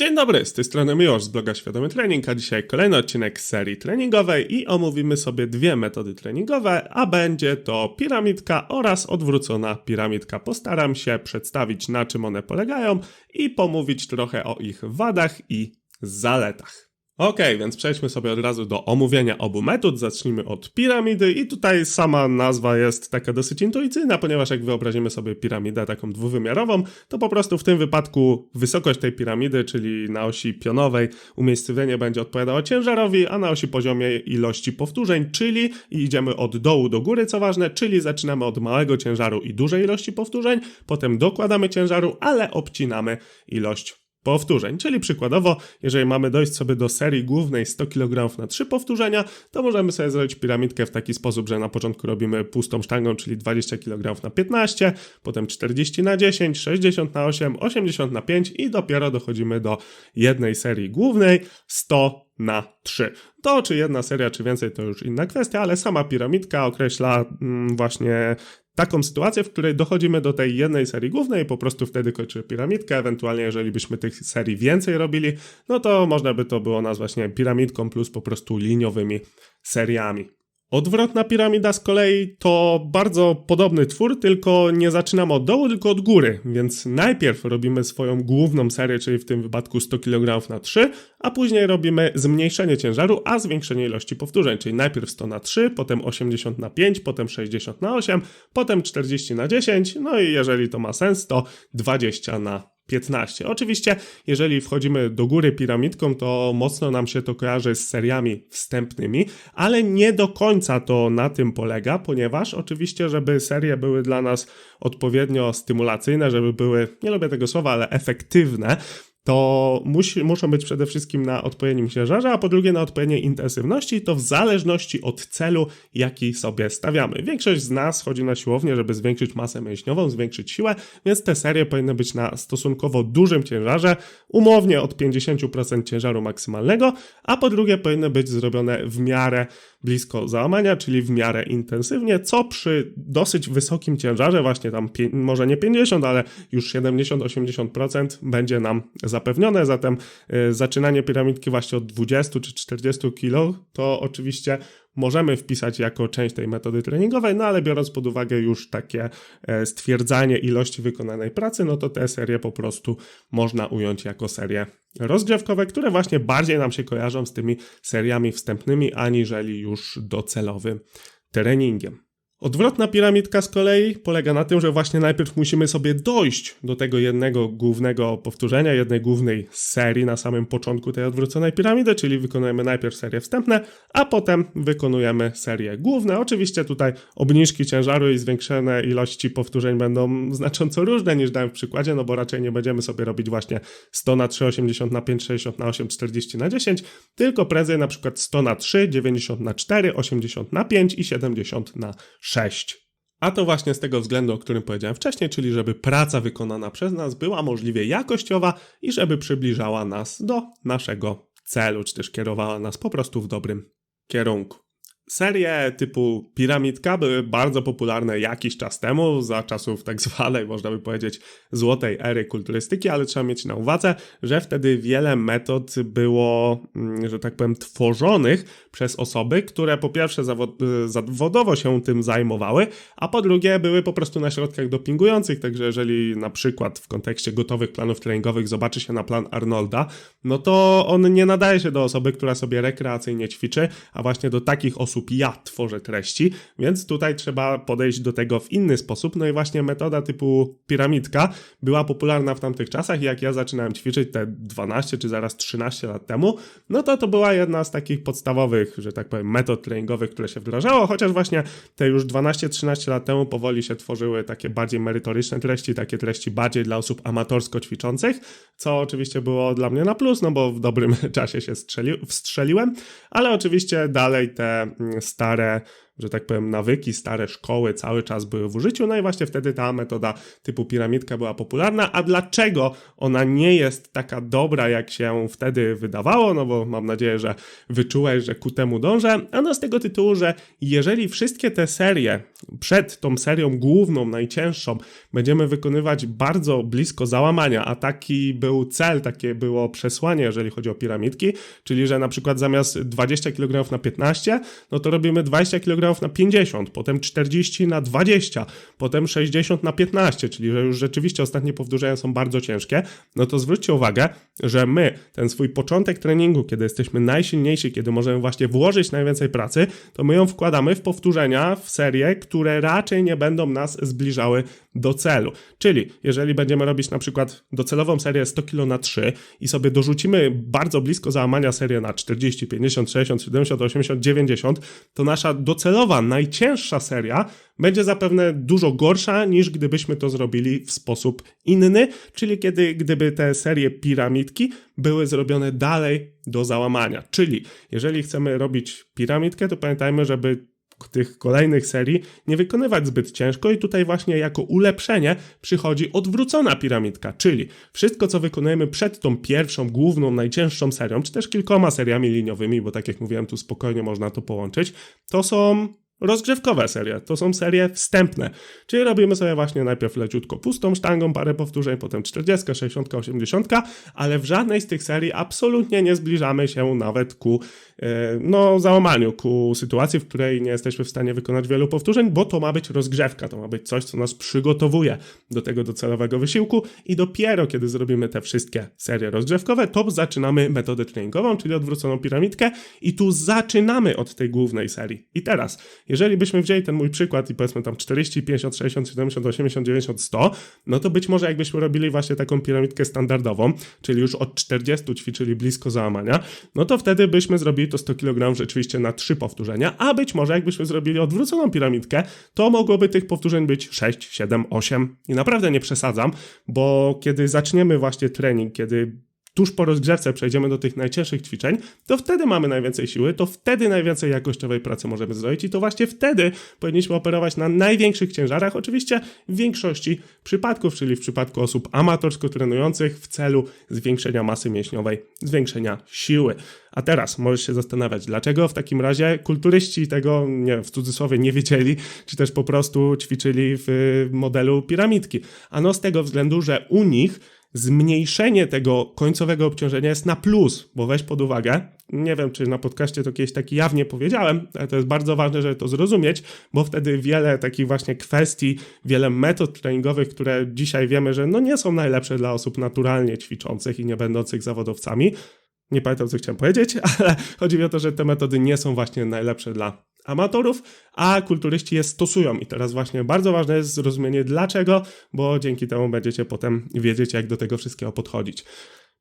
Dzień dobry, z tej strony Miłosz z bloga Świadomy Trening, a dzisiaj kolejny odcinek serii treningowej i omówimy sobie dwie metody treningowe, a będzie to piramidka oraz odwrócona piramidka. Postaram się przedstawić na czym one polegają i pomówić trochę o ich wadach i zaletach. Okej, więc przejdźmy sobie od razu do omówienia obu metod. Zacznijmy od piramidy i tutaj sama nazwa jest taka dosyć intuicyjna, ponieważ jak wyobrazimy sobie piramidę taką dwuwymiarową, to po prostu w tym wypadku wysokość tej piramidy, czyli na osi pionowej umiejscowienie będzie odpowiadało ciężarowi, a na osi poziomie ilości powtórzeń, czyli idziemy od dołu do góry, co ważne, czyli zaczynamy od małego ciężaru i dużej ilości powtórzeń, potem dokładamy ciężaru, ale obcinamy ilość powtórzeń. Czyli przykładowo, jeżeli mamy dojść sobie do serii głównej 100 kg na 3 powtórzenia, to możemy sobie zrobić piramidkę w taki sposób, że na początku robimy pustą sztangą, czyli 20 kg na 15, potem 40 na 10, 60 na 8, 80 na 5 i dopiero dochodzimy do jednej serii głównej 100 na 3. To czy jedna seria, czy więcej, to już inna kwestia, ale sama piramidka określa mm, właśnie taką sytuację, w której dochodzimy do tej jednej serii głównej, po prostu wtedy kończymy piramidkę, ewentualnie jeżeli byśmy tych serii więcej robili, no to można by to było nazwać nie piramidką plus po prostu liniowymi seriami. Odwrotna piramida z kolei to bardzo podobny twór, tylko nie zaczynamy od dołu, tylko od góry, więc najpierw robimy swoją główną serię, czyli w tym wypadku 100 kg na 3, a później robimy zmniejszenie ciężaru, a zwiększenie ilości powtórzeń, czyli najpierw 100 na 3, potem 80 na 5, potem 60 na 8, potem 40 na 10, no i jeżeli to ma sens, to 20 na 15. Oczywiście, jeżeli wchodzimy do góry piramidką, to mocno nam się to kojarzy z seriami wstępnymi, ale nie do końca to na tym polega, ponieważ oczywiście, żeby serie były dla nas odpowiednio stymulacyjne, żeby były, nie lubię tego słowa, ale efektywne, to musi, muszą być przede wszystkim na odpowiednim ciężarze, a po drugie na odpowiedniej intensywności, to w zależności od celu, jaki sobie stawiamy. Większość z nas chodzi na siłownię, żeby zwiększyć masę mięśniową, zwiększyć siłę, więc te serie powinny być na stosunkowo dużym ciężarze, umownie od 50% ciężaru maksymalnego, a po drugie powinny być zrobione w miarę blisko załamania, czyli w miarę intensywnie, co przy dosyć wysokim ciężarze, właśnie tam może nie 50, ale już 70-80% będzie nam zapewnione. Zatem y, zaczynanie piramidki właśnie od 20 czy 40 kg to oczywiście możemy wpisać jako część tej metody treningowej, no ale biorąc pod uwagę już takie e, stwierdzanie ilości wykonanej pracy, no to te serie po prostu można ująć jako serie rozgrzewkowe, które właśnie bardziej nam się kojarzą z tymi seriami wstępnymi, aniżeli już docelowym treningiem. Odwrotna piramidka z kolei polega na tym, że właśnie najpierw musimy sobie dojść do tego jednego głównego powtórzenia, jednej głównej serii na samym początku tej odwróconej piramidy, czyli wykonujemy najpierw serie wstępne, a potem wykonujemy serie główne. Oczywiście tutaj obniżki ciężaru i zwiększone ilości powtórzeń będą znacząco różne niż dałem w przykładzie, no bo raczej nie będziemy sobie robić właśnie 100 na 3, 80 na 5, 60 na 8, 40 na 10, tylko prędzej na przykład 100 na 3, 90 na 4, 80 na 5 i 70 na 6. 6. A to właśnie z tego względu, o którym powiedziałem wcześniej, czyli żeby praca wykonana przez nas była możliwie jakościowa i żeby przybliżała nas do naszego celu, czy też kierowała nas po prostu w dobrym kierunku. Serie typu Piramidka były bardzo popularne jakiś czas temu, za czasów tak zwanej, można by powiedzieć, złotej ery kulturystyki, ale trzeba mieć na uwadze, że wtedy wiele metod było, mm, że tak powiem, tworzonych przez osoby, które po pierwsze zawodowo się tym zajmowały, a po drugie były po prostu na środkach dopingujących, także jeżeli na przykład w kontekście gotowych planów treningowych zobaczy się na plan Arnolda, no to on nie nadaje się do osoby, która sobie rekreacyjnie ćwiczy, a właśnie do takich osób, sposób ja tworzę treści, więc tutaj trzeba podejść do tego w inny sposób. No i właśnie metoda typu piramidka była popularna w tamtych czasach jak ja zaczynałem ćwiczyć te 12 czy zaraz 13 lat temu, no to to była jedna z takich podstawowych, że tak powiem, metod treningowych, które się wdrażało, chociaż właśnie te już 12-13 lat temu powoli się tworzyły takie bardziej merytoryczne treści, takie treści bardziej dla osób amatorsko ćwiczących, co oczywiście było dla mnie na plus, no bo w dobrym czasie się strzeli, wstrzeliłem, ale oczywiście dalej te stare że tak powiem, nawyki, stare szkoły cały czas były w użyciu, no i właśnie wtedy ta metoda typu piramidka była popularna. A dlaczego ona nie jest taka dobra, jak się wtedy wydawało? No bo mam nadzieję, że wyczułeś, że ku temu dążę. Ano z tego tytułu, że jeżeli wszystkie te serie przed tą serią główną, najcięższą, będziemy wykonywać bardzo blisko załamania, a taki był cel, takie było przesłanie, jeżeli chodzi o piramidki, czyli że na przykład zamiast 20 kg na 15, no to robimy 20 kg na 50, potem 40 na 20, potem 60 na 15, czyli że już rzeczywiście ostatnie powtórzenia są bardzo ciężkie, no to zwróćcie uwagę, że my ten swój początek treningu, kiedy jesteśmy najsilniejsi, kiedy możemy właśnie włożyć najwięcej pracy, to my ją wkładamy w powtórzenia, w serie, które raczej nie będą nas zbliżały do celu. Czyli jeżeli będziemy robić na przykład docelową serię 100 kg na 3 i sobie dorzucimy bardzo blisko załamania serię na 40, 50, 60, 70, 80, 90, to nasza docelowa, najcięższa seria będzie zapewne dużo gorsza niż gdybyśmy to zrobili w sposób inny, czyli kiedy gdyby te serie piramidki były zrobione dalej do załamania. Czyli jeżeli chcemy robić piramidkę, to pamiętajmy, żeby tych kolejnych serii nie wykonywać zbyt ciężko i tutaj właśnie jako ulepszenie przychodzi odwrócona piramidka, czyli wszystko co wykonujemy przed tą pierwszą, główną, najcięższą serią, czy też kilkoma seriami liniowymi, bo tak jak mówiłem, tu spokojnie można to połączyć, to są rozgrzewkowe serie, to są serie wstępne, czyli robimy sobie właśnie najpierw leciutko pustą sztangą, parę powtórzeń, potem 40, 60, 80, ale w żadnej z tych serii absolutnie nie zbliżamy się nawet ku e, no, załamaniu, ku sytuacji, w której nie jesteśmy w stanie wykonać wielu powtórzeń, bo to ma być rozgrzewka, to ma być coś, co nas przygotowuje do tego docelowego wysiłku i dopiero kiedy zrobimy te wszystkie serie rozgrzewkowe, to zaczynamy metodę treningową, czyli odwróconą piramidkę i tu zaczynamy od tej głównej serii. I teraz, jeżeli byśmy wzięli ten mój przykład i powiedzmy tam 40, 50, 60, 70, 80, 90, 100, no to być może jakbyśmy robili właśnie taką piramidkę standardową, czyli już od 40 ćwiczyli blisko załamania, no to wtedy byśmy zrobili to 100 kg rzeczywiście na 3 powtórzenia, a być może jakbyśmy zrobili odwróconą piramidkę, to mogłoby tych powtórzeń być 6, 7, 8 i naprawdę nie przesadzam, bo kiedy zaczniemy właśnie trening, kiedy tuż po rozgrzewce przejdziemy do tych najcięższych ćwiczeń, to wtedy mamy najwięcej siły, to wtedy najwięcej jakościowej pracy możemy zrobić i to właśnie wtedy powinniśmy operować na największych ciężarach, oczywiście w większości przypadków, czyli w przypadku osób amatorsko trenujących w celu zwiększenia masy mięśniowej, zwiększenia siły. A teraz możesz się zastanawiać, dlaczego w takim razie kulturyści tego, nie w cudzysłowie, nie wiedzieli, czy też po prostu ćwiczyli w modelu piramidki. Ano z tego względu, że u nich zmniejszenie tego końcowego obciążenia jest na plus, bo weź pod uwagę, nie wiem czy na podcaście to kiedyś tak jawnie powiedziałem, ale to jest bardzo ważne, żeby to zrozumieć, bo wtedy wiele takich właśnie kwestii, wiele metod treningowych, które dzisiaj wiemy, że no nie są najlepsze dla osób naturalnie ćwiczących i nie będących zawodowcami, nie pamiętam, co chciałem powiedzieć, ale chodzi mi o to, że te metody nie są właśnie najlepsze dla amatorów, a kulturyści je stosują. I teraz właśnie bardzo ważne jest zrozumienie dlaczego, bo dzięki temu będziecie potem wiedzieć, jak do tego wszystkiego podchodzić.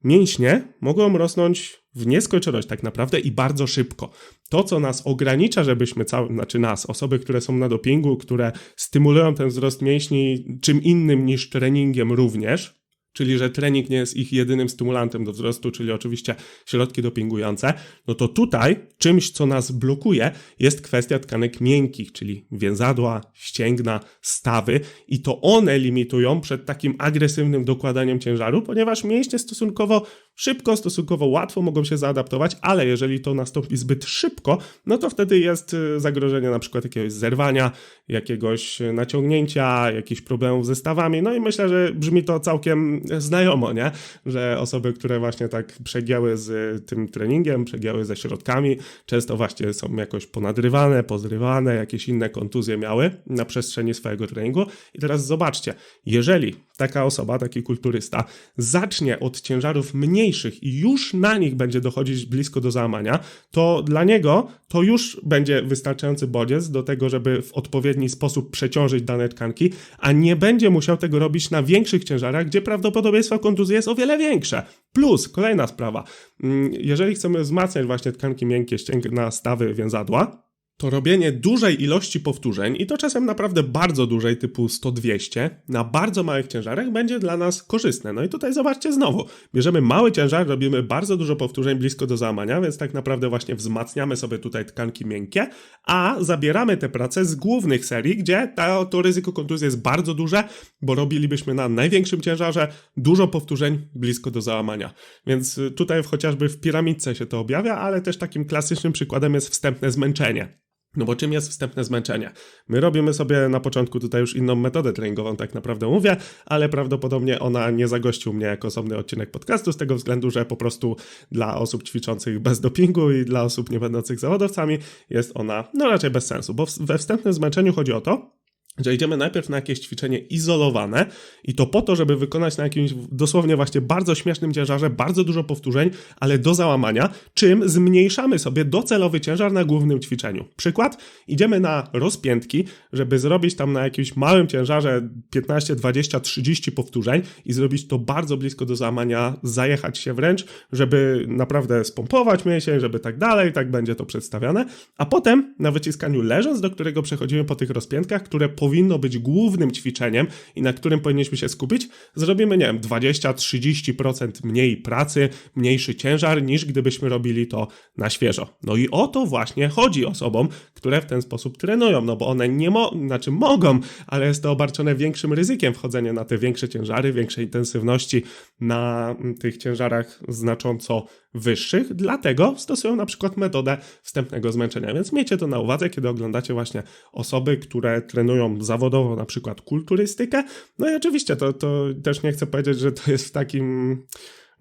Mięśnie mogą rosnąć w nieskończoność tak naprawdę i bardzo szybko. To, co nas ogranicza, żebyśmy cały, znaczy nas, osoby, które są na dopingu, które stymulują ten wzrost mięśni czym innym niż treningiem również, czyli że trening nie jest ich jedynym stymulantem do wzrostu, czyli oczywiście środki dopingujące, no to tutaj czymś, co nas blokuje, jest kwestia tkanek miękkich, czyli więzadła, ścięgna, stawy i to one limitują przed takim agresywnym dokładaniem ciężaru, ponieważ mięśnie stosunkowo szybko, stosunkowo łatwo mogą się zaadaptować, ale jeżeli to nastąpi zbyt szybko, no to wtedy jest y, zagrożenie na przykład jakiegoś zerwania, jakiegoś naciągnięcia, jakichś problemów ze stawami, no i myślę, że brzmi to całkiem znajomo, nie? Że osoby, które właśnie tak przegięły z tym treningiem, przegięły ze środkami, często właśnie są jakoś ponadrywane, pozrywane, jakieś inne kontuzje miały na przestrzeni swojego treningu. I teraz zobaczcie, jeżeli taka osoba, taki kulturysta zacznie od ciężarów mniejszych i już na nich będzie dochodzić blisko do załamania, to dla niego to już będzie wystarczający bodziec do tego, żeby w odpowiedni sposób przeciążyć dane tkanki, a nie będzie musiał tego robić na większych ciężarach, gdzie prawdopodobieństwo kontuzji jest o wiele większe. Plus, kolejna sprawa, mm, jeżeli chcemy wzmacniać właśnie tkanki miękkie, ścięgna, stawy, więzadła, to robienie dużej ilości powtórzeń i to czasem naprawdę bardzo dużej, typu 100-200, na bardzo małych ciężarach będzie dla nas korzystne. No i tutaj zobaczcie znowu, bierzemy mały ciężar, robimy bardzo dużo powtórzeń blisko do załamania, więc tak naprawdę właśnie wzmacniamy sobie tutaj tkanki miękkie, a zabieramy te prace z głównych serii, gdzie to, to ryzyko kontuzji jest bardzo duże, bo robilibyśmy na największym ciężarze dużo powtórzeń blisko do załamania. Więc y, tutaj chociażby w piramidce się to objawia, ale też takim klasycznym przykładem jest wstępne zmęczenie. No bo czym jest wstępne zmęczenie? My robimy sobie na początku tutaj już inną metodę treningową, tak naprawdę mówię, ale prawdopodobnie ona nie zagości u mnie jako osobny odcinek podcastu, z tego względu, że po prostu dla osób ćwiczących bez dopingu i dla osób nie będących zawodowcami jest ona no raczej bez sensu, bo we wstępnym zmęczeniu chodzi o to, że idziemy najpierw na jakieś ćwiczenie izolowane i to po to, żeby wykonać na jakimś dosłownie właśnie bardzo śmiesznym ciężarze bardzo dużo powtórzeń, ale do załamania, czym zmniejszamy sobie docelowy ciężar na głównym ćwiczeniu. Przykład, idziemy na rozpiętki, żeby zrobić tam na jakimś małym ciężarze 15, 20, 30 powtórzeń i zrobić to bardzo blisko do załamania, zajechać się wręcz, żeby naprawdę spompować mięsień, żeby tak dalej, tak będzie to przedstawiane, a potem na wyciskaniu leżąc, do którego przechodzimy po tych rozpiętkach, które po powinno być głównym ćwiczeniem i na którym powinniśmy się skupić, zrobimy, nie wiem, 20-30% mniej pracy, mniejszy ciężar, niż gdybyśmy robili to na świeżo. No i o to właśnie chodzi osobom, które w ten sposób trenują, no bo one nie mo znaczy mogą, ale jest to obarczone większym ryzykiem wchodzenia na te większe ciężary, większej intensywności na tych ciężarach znacząco wyższych, dlatego stosują na przykład metodę wstępnego zmęczenia. Więc miejcie to na uwadze, kiedy oglądacie właśnie osoby, które trenują zawodowo na przykład kulturystykę. No i oczywiście to, to też nie chcę powiedzieć, że to jest w takim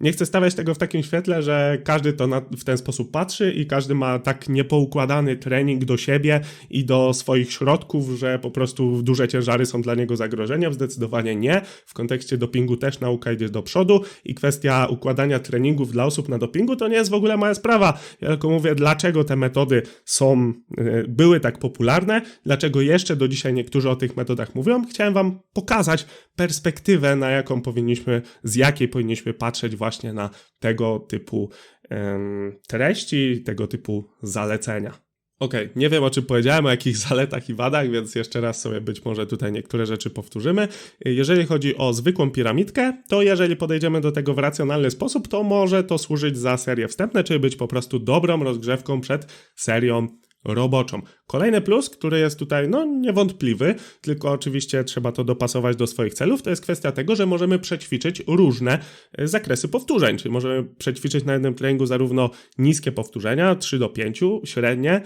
nie chcę stawiać tego w takim świetle, że każdy to na, w ten sposób patrzy i każdy ma tak niepoukładany trening do siebie i do swoich środków, że po prostu duże ciężary są dla niego zagrożeniem. Zdecydowanie nie. W kontekście dopingu też nauka idzie do przodu i kwestia układania treningów dla osób na dopingu to nie jest w ogóle moja sprawa. Ja tylko mówię, dlaczego te metody są, e, były tak popularne, dlaczego jeszcze do dzisiaj niektórzy o tych metodach mówią. Chciałem Wam pokazać perspektywę, na jaką powinniśmy, z jakiej powinniśmy patrzeć właśnie właśnie na tego typu um, treści, tego typu zalecenia. Ok, nie wiem o czym powiedziałem, o jakich zaletach i wadach, więc jeszcze raz sobie być może tutaj niektóre rzeczy powtórzymy. Jeżeli chodzi o zwykłą piramidkę, to jeżeli podejdziemy do tego w racjonalny sposób, to może to służyć za serie wstępne, czyli być po prostu dobrą rozgrzewką przed serią roboczą. Kolejny plus, który jest tutaj no niewątpliwy, tylko oczywiście trzeba to dopasować do swoich celów, to jest kwestia tego, że możemy przećwiczyć różne e, zakresy powtórzeń, czyli możemy przećwiczyć na jednym treningu zarówno niskie powtórzenia, 3 do 5, średnie,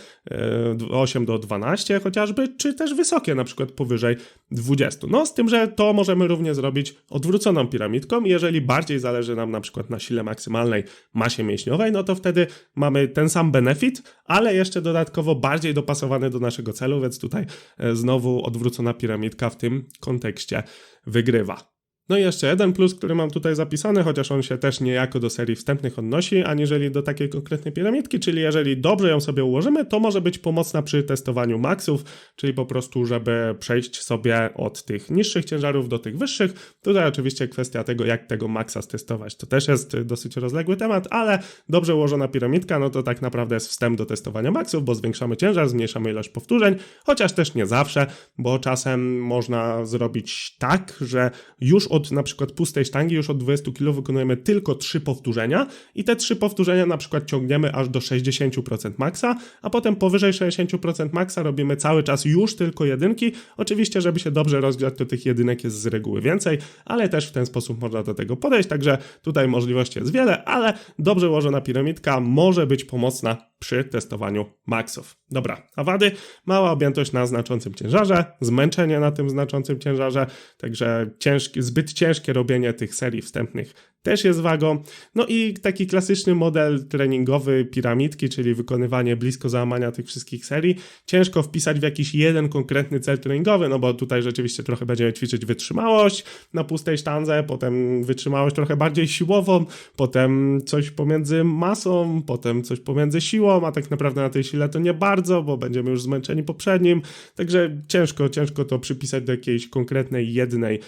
8 e, do 12 chociażby, czy też wysokie, na przykład powyżej 20. No z tym, że to możemy również zrobić odwróconą piramidką, jeżeli bardziej zależy nam na przykład na sile maksymalnej, masie mięśniowej, no to wtedy mamy ten sam benefit, ale jeszcze dodatkowo bardziej dopasowany do naszego celu, więc tutaj e, znowu odwrócona piramidka w tym kontekście wygrywa. No i jeszcze jeden plus, który mam tutaj zapisany, chociaż on się też niejako do serii wstępnych odnosi, aniżeli do takiej konkretnej piramidki, czyli jeżeli dobrze ją sobie ułożymy, to może być pomocna przy testowaniu maksów, czyli po prostu, żeby przejść sobie od tych niższych ciężarów do tych wyższych. Tutaj oczywiście kwestia tego, jak tego maksa stestować, to też jest dosyć rozległy temat, ale dobrze ułożona piramidka, no to tak naprawdę jest wstęp do testowania maksów, bo zwiększamy ciężar, zmniejszamy ilość powtórzeń, chociaż też nie zawsze, bo czasem można zrobić tak, że już od na przykład pustej sztangi już od 20 kg wykonujemy tylko 3 powtórzenia i te 3 powtórzenia na przykład ciągniemy aż do 60% maksa, a potem powyżej 60% maksa robimy cały czas już tylko jedynki. Oczywiście, żeby się dobrze rozgrzać, to tych jedynek jest z reguły więcej, ale też w ten sposób można do tego podejść, także tutaj możliwości jest wiele, ale dobrze ułożona piramidka może być pomocna przy testowaniu maksów. Dobra, a wady? Mała objętość na znaczącym ciężarze, zmęczenie na tym znaczącym ciężarze, także ciężki, zbyt ciężkie robienie tych serii wstępnych też jest wagą. No i taki klasyczny model treningowy piramidki, czyli wykonywanie blisko załamania tych wszystkich serii. Ciężko wpisać w jakiś jeden konkretny cel treningowy, no bo tutaj rzeczywiście trochę będziemy ćwiczyć wytrzymałość na pustej sztandze, potem wytrzymałość trochę bardziej siłową, potem coś pomiędzy masą, potem coś pomiędzy siłą, a tak naprawdę na tej sile to nie bardzo, bo będziemy już zmęczeni poprzednim. Także ciężko, ciężko to przypisać do jakiejś konkretnej jednej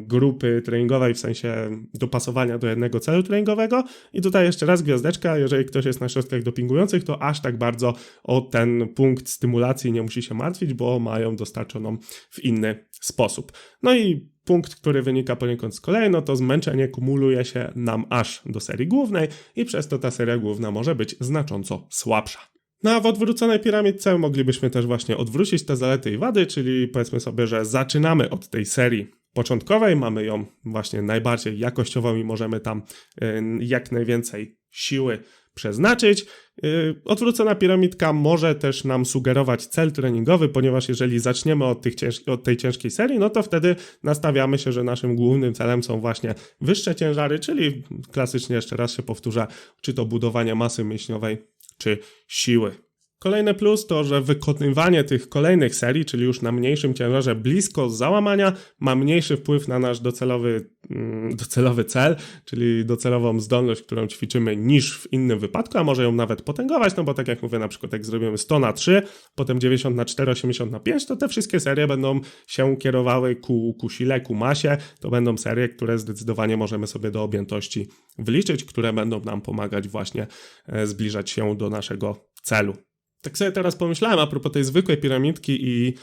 grupy treningowej, w sensie dopasowania do jednego celu treningowego. I tutaj jeszcze raz gwiazdeczka, jeżeli ktoś jest na środkach dopingujących, to aż tak bardzo o ten punkt stymulacji nie musi się martwić, bo mają dostarczoną w inny sposób. No i punkt, który wynika poniekąd z kolei, no to zmęczenie kumuluje się nam aż do serii głównej i przez to ta seria główna może być znacząco słabsza. No a w odwróconej piramidce moglibyśmy też właśnie odwrócić te zalety i wady, czyli powiedzmy sobie, że zaczynamy od tej serii początkowej, mamy ją właśnie najbardziej jakościową i możemy tam y, jak najwięcej siły przeznaczyć. Yy, Odwrócona piramidka może też nam sugerować cel treningowy, ponieważ jeżeli zaczniemy od, cięż- od tej ciężkiej serii, no to wtedy nastawiamy się, że naszym głównym celem są właśnie wyższe ciężary, czyli klasycznie jeszcze raz się powtórzę, czy to budowanie masy mięśniowej, czy siły. Kolejny plus to, że wykonywanie tych kolejnych serii, czyli już na mniejszym ciężarze blisko załamania, ma mniejszy wpływ na nasz docelowy, mm, docelowy cel, czyli docelową zdolność, którą ćwiczymy, niż w innym wypadku, a może ją nawet potęgować, no bo tak jak mówię, na przykład jak zrobimy 100 na 3, potem 90 na 4, 80 na 5, to te wszystkie serie będą się kierowały ku, ku sile, ku masie. To będą serie, które zdecydowanie możemy sobie do objętości wliczyć, które będą nam pomagać właśnie e, zbliżać się do naszego celu. Tak sobie teraz pomyślałem a propos tej zwykłej piramidki i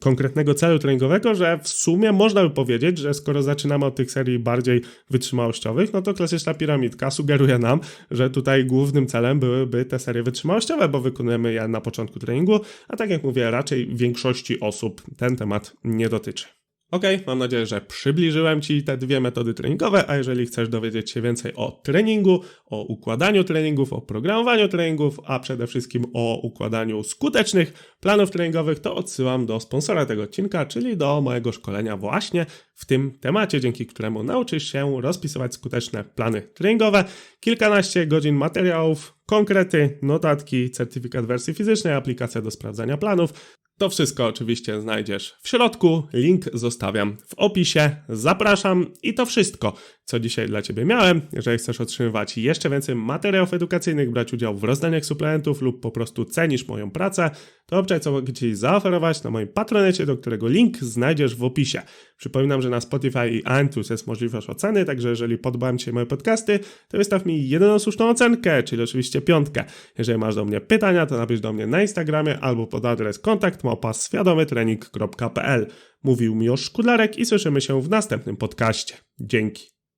konkretnego celu treningowego, że w sumie można by powiedzieć, że skoro zaczynamy od tych serii bardziej wytrzymałościowych, no to klasyczna piramidka sugeruje nam, że tutaj głównym celem byłyby te serie wytrzymałościowe, bo wykonujemy je na początku treningu, a tak jak mówię, raczej większości osób ten temat nie dotyczy. Ok, mam nadzieję, że przybliżyłem Ci te dwie metody treningowe, a jeżeli chcesz dowiedzieć się więcej o treningu, o układaniu treningów, o programowaniu treningów, a przede wszystkim o układaniu skutecznych planów treningowych, to odsyłam do sponsora tego odcinka, czyli do mojego szkolenia właśnie w tym temacie, dzięki któremu nauczysz się rozpisywać skuteczne plany treningowe, kilkanaście godzin materiałów, konkrety, notatki, certyfikat wersji fizycznej, aplikacja do sprawdzania planów, to wszystko oczywiście znajdziesz w środku. Link zostawiam w opisie. Zapraszam i to wszystko, co dzisiaj dla Ciebie miałem. Jeżeli chcesz otrzymywać jeszcze więcej materiałów edukacyjnych, brać udział w rozdaniach suplementów lub po prostu cenisz moją pracę, to obczaj, co mogę Ci zaoferować na moim patronecie, do którego link znajdziesz w opisie. Przypominam, że na Spotify i iTunes jest możliwość oceny, także jeżeli podobają Ci się moje podcasty, to wystaw mi jedyną słuszną ocenkę, czyli oczywiście piątkę. Jeżeli masz do mnie pytania, to napisz do mnie na Instagramie albo pod adres kontakt małpa świadomytrening.pl. Mówił Miłosz Szkudlarek i słyszymy się w następnym podcaście. Dzięki.